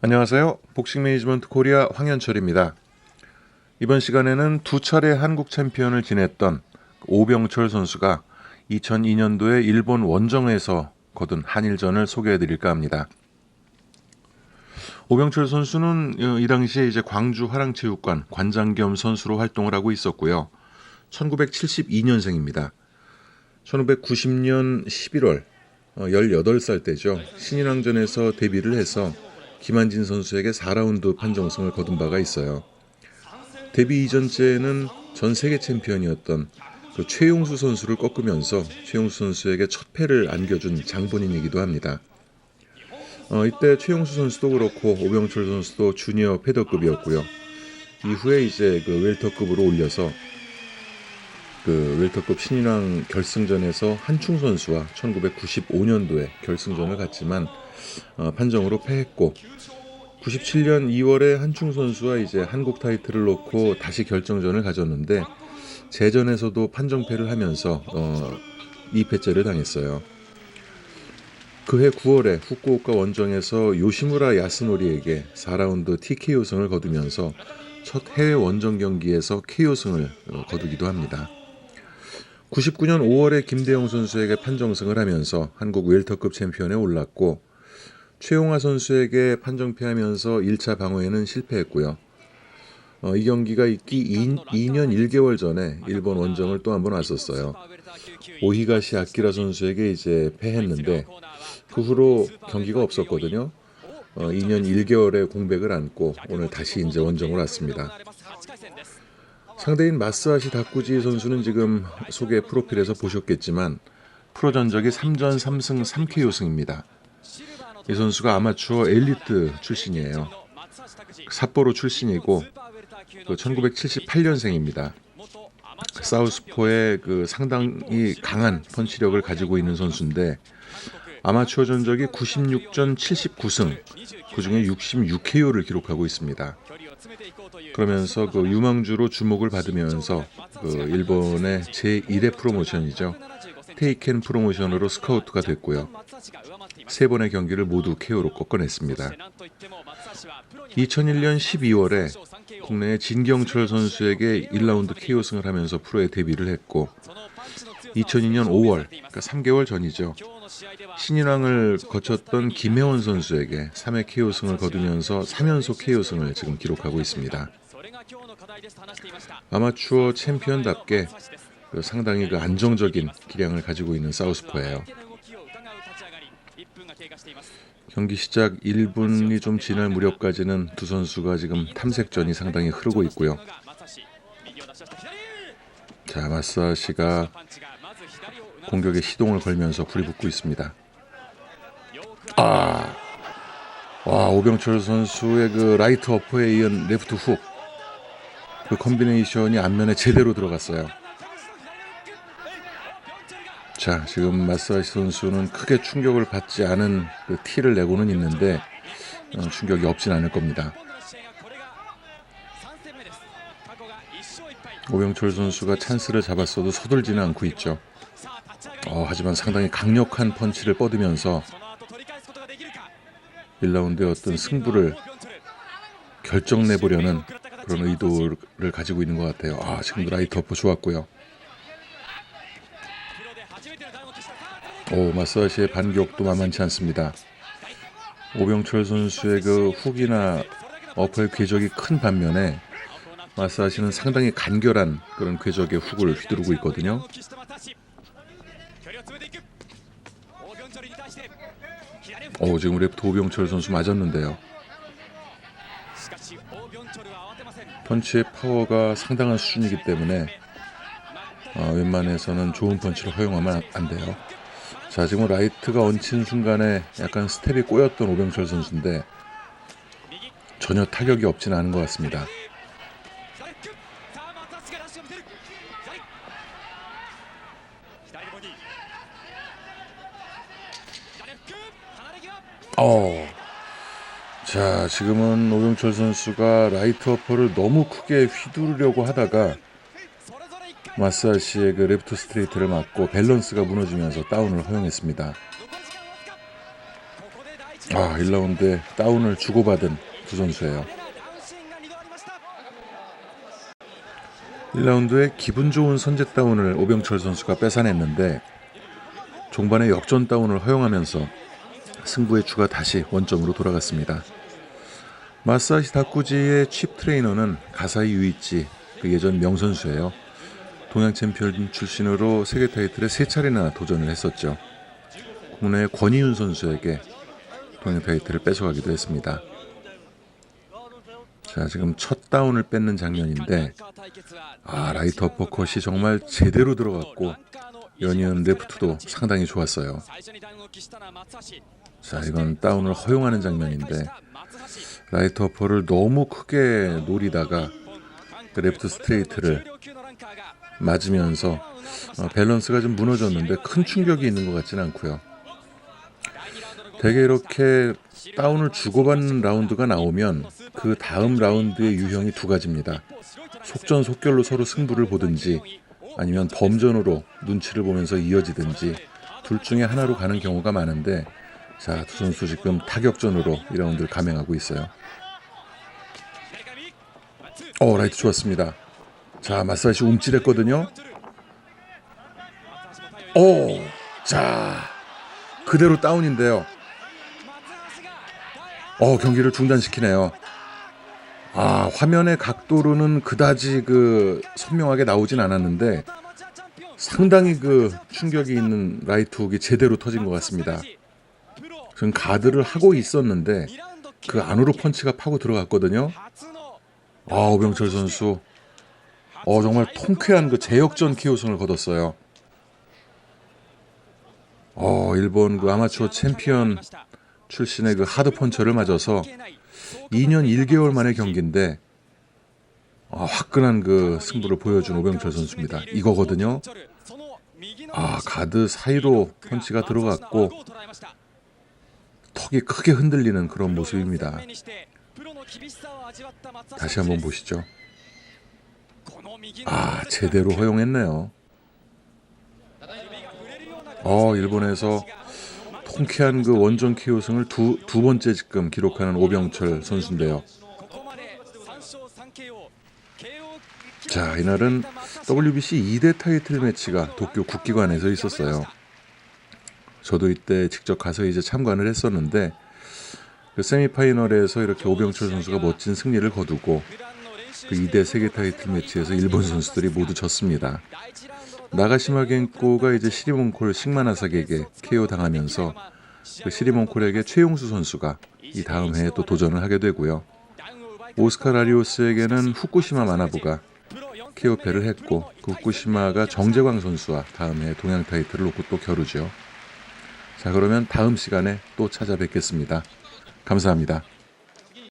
안녕하세요. 복싱 매니지먼트 코리아 황현철입니다. 이번 시간에는 두 차례 한국 챔피언을 지냈던 오병철 선수가 2002년도에 일본 원정에서 거둔 한일전을 소개해 드릴까 합니다. 오병철 선수는 어, 이 당시에 이제 광주 화랑체육관 관장 겸 선수로 활동을 하고 있었고요. 1972년생입니다. 1990년 11월 18살 때죠. 신인왕전에서 데뷔를 해서 김한진 선수에게 4라운드 판정승을 거둔 바가 있어요. 데뷔 이전째는 전 세계 챔피언이었던 그 최용수 선수를 꺾으면서 최용수 선수에게 첫 패를 안겨준 장본인이기도 합니다. 어, 이때 최용수 선수도 그렇고 오병철 선수도 주니어 패더급이었고요. 이후에 이제 그 웰터급으로 올려서 그 웰터급 신인왕 결승전에서 한충 선수와 1995년도에 결승전을 갔지만 어, 판정으로 패했고 97년 2월에 한충 선수와 이제 한국 타이틀을 놓고 다시 결정전을 가졌는데 재전에서도 판정패를 하면서 어, 2패째를 당했어요. 그해 9월에 후쿠오카 원정에서 요시무라 야스노리에게 4라운드 TKO승을 거두면서 첫 해외 원정 경기에서 KO승을 어, 거두기도 합니다. 99년 5월에 김대영 선수에게 판정승을 하면서 한국 웰터급 챔피언에 올랐고 최용화 선수에게 판정패하면서 1차 방어에는 실패했고요. 어, 이 경기가 있기 2, 년 1개월 전에 일본 원정을 또 한 번 왔었어요. 오히가시 아키라 선수에게 이제 패했는데 그 후로 경기가 없었거든요. 어, 2년 1개월의 공백을 안고 오늘 다시 이제 원정을 왔습니다. 상대인 마스아시 다쿠지 선수는 지금 소개 프로필에서 보셨겠지만 프로 전적이 3전 3승 3KO승입니다. 이 선수가 아마추어 엘리트 출신이에요. 삿포로 출신이고 그 1978년생입니다. 사우스포의 그 상당히 강한 펀치력을 가지고 있는 선수인데 아마추어 전적이 96전 79승, 그 중에 66KO를 기록하고 있습니다. 그러면서 그 유망주로 주목을 받으면서 그 일본의 제1회 프로모션이죠. 테이켄 프로모션으로 스카우트가 됐고요. 세 번의 경기를 모두 KO로 꺾어냈습니다. 2001년 12월에 국내의 진경철 선수에게 1라운드 KO승을 하면서 프로에 데뷔를 했고 2002년 5월, 그러니까 3개월 전이죠. 신인왕을 거쳤던 김혜원 선수에게 3회 KO승을 거두면서 3연속 KO승을 지금 기록하고 있습니다. 아마추어 챔피언답게 그 상당히 그 안정적인 기량을 가지고 있는 사우스포예요. 경기 시작 1분이 좀 지날 무렵까지는 두 선수가 지금 탐색전이 상당히 흐르고 있고요. 자, 마사시가 공격에 시동을 걸면서 불이 붙고 있습니다. 아, 와 오병철 선수의 그 라이트 어퍼에 이은 레프트 훅, 그 컨비네이션이 앞면에 제대로 들어갔어요. 자, 지금 마사시 선수는 크게 충격을 받지 않은 그 티를 내고는 있는데 어, 충격이 없진 않을 겁니다. 오병철 선수가 찬스를 잡았어도 서둘지는 않고 있죠. 어, 하지만 상당히 강력한 펀치를 뻗으면서 1라운드의 어떤 승부를 결정내보려는 그런 의도를 가지고 있는 것 같아요. 아, 지금 라이트 어퍼 좋았고요. 오, 마사시의 반격도 만만치 않습니다. 오병철 선수의 그 훅이나 어퍼의 궤적이 큰 반면에 마사시는 상당히 간결한 그런 궤적의 훅을 휘두르고 있거든요. 오, 지금 랩트 오병철 선수 맞았는데요. 펀치의 파워가 상당한 수준이기 때문에 어, 웬만해서는 좋은 펀치를 허용하면 안 돼요. 자, 지금 라이트가 얹힌 순간에 약간 스텝이 꼬였던 오병철 선수인데 전혀 타격이 없지는 않은 것 같습니다. 어. 자, 지금은 오병철 선수가 라이트 어퍼를 너무 크게 휘두르려고 하다가 마스아시의 그 레프트 스트레이트를 맞고 밸런스가 무너지면서 다운을 허용했습니다. 아 1라운드에 다운을 주고받은 두 선수예요. 1라운드에 기분 좋은 선제 다운을 오병철 선수가 뺏어냈는데 종반에 역전 다운을 허용하면서 승부의 주가 다시 원점으로 돌아갔습니다. 마사시 다쿠지의 칩 트레이너는 가사이 유이치 그 예전 명선수예요. 동양 챔피언 출신으로 세계 타이틀에 세 차례나 도전을 했었죠. 국내의 권희윤 선수에게 동양 타이틀을 뺏어가기도 했습니다. 자 지금 첫 다운을 뺏는 장면인데 아 라이트 어퍼컷이 정말 제대로 들어갔고 연이은 레프트도 상당히 좋았어요. 자 이건 다운을 허용하는 장면인데 라이트 어퍼를 너무 크게 노리다가 그 레프트 스트레이트를 맞으면서 어, 밸런스가 좀 무너졌는데 큰 충격이 있는 것 같지는 않고요. 되게 이렇게 다운을 주고받는 라운드가 나오면 그 다음 라운드의 유형이 두 가지입니다. 속전속결로 서로 승부를 보든지 아니면 범전으로 눈치를 보면서 이어지든지 둘 중에 하나로 가는 경우가 많은데 자, 두 선수 지금 타격전으로 2라운드를 감행하고 있어요. 어, 라이트 좋았습니다. 자, 마사시 움찔했거든요. 오, 자, 그대로 다운인데요. 어, 경기를 중단시키네요. 아, 화면의 각도로는 그다지 그 선명하게 나오진 않았는데 상당히 그 충격이 있는 라이트 훅이 제대로 터진 것 같습니다. 지금 가드를 하고 있었는데 그 안으로 펀치가 파고 들어갔거든요. 아, 오병철 선수. 어, 정말 통쾌한 그 제역전 KO승을 거뒀어요. 어, 일본 그 아마추어 챔피언 출신의 그 하드 펀처를 맞아서 2년 1개월 만의 경기인데 아, 화끈한 그 승부를 보여준 오병철 선수입니다. 이거거든요. 아, 가드 사이로 펀치가 들어갔고 턱이 크게 흔들리는 그런 모습입니다. 다시 한번 보시죠. 아, 제대로 허용했네요. 어, 일본에서 통쾌한 그 원정 KO승을 두, 두 번째 지금 기록하는 오병철 선수인데요. 자, 이날은 WBC 2대 타이틀 매치가 도쿄 국기관에서 있었어요. 저도 이때 직접 가서 이제 참관을 했었는데 그 세미파이널에서 이렇게 오병철 선수가 멋진 승리를 거두고 그 2대 세계 타이틀 매치에서 일본 선수들이 모두 졌습니다. 나가시마 겐코가 이제 시리몬콜 식만하사에게 KO 당하면서 그 시리몬콜에게 최용수 선수가 이 다음 해에 또 도전을 하게 되고요. 오스카 라리오스에게는 후쿠시마 마나부가 KO패를 했고 그 후쿠시마가 정재광 선수와 다음 해 동양 타이틀을 놓고 또 겨루죠. 자 그러면 다음 시간에 또 찾아뵙겠습니다. 감사합니다.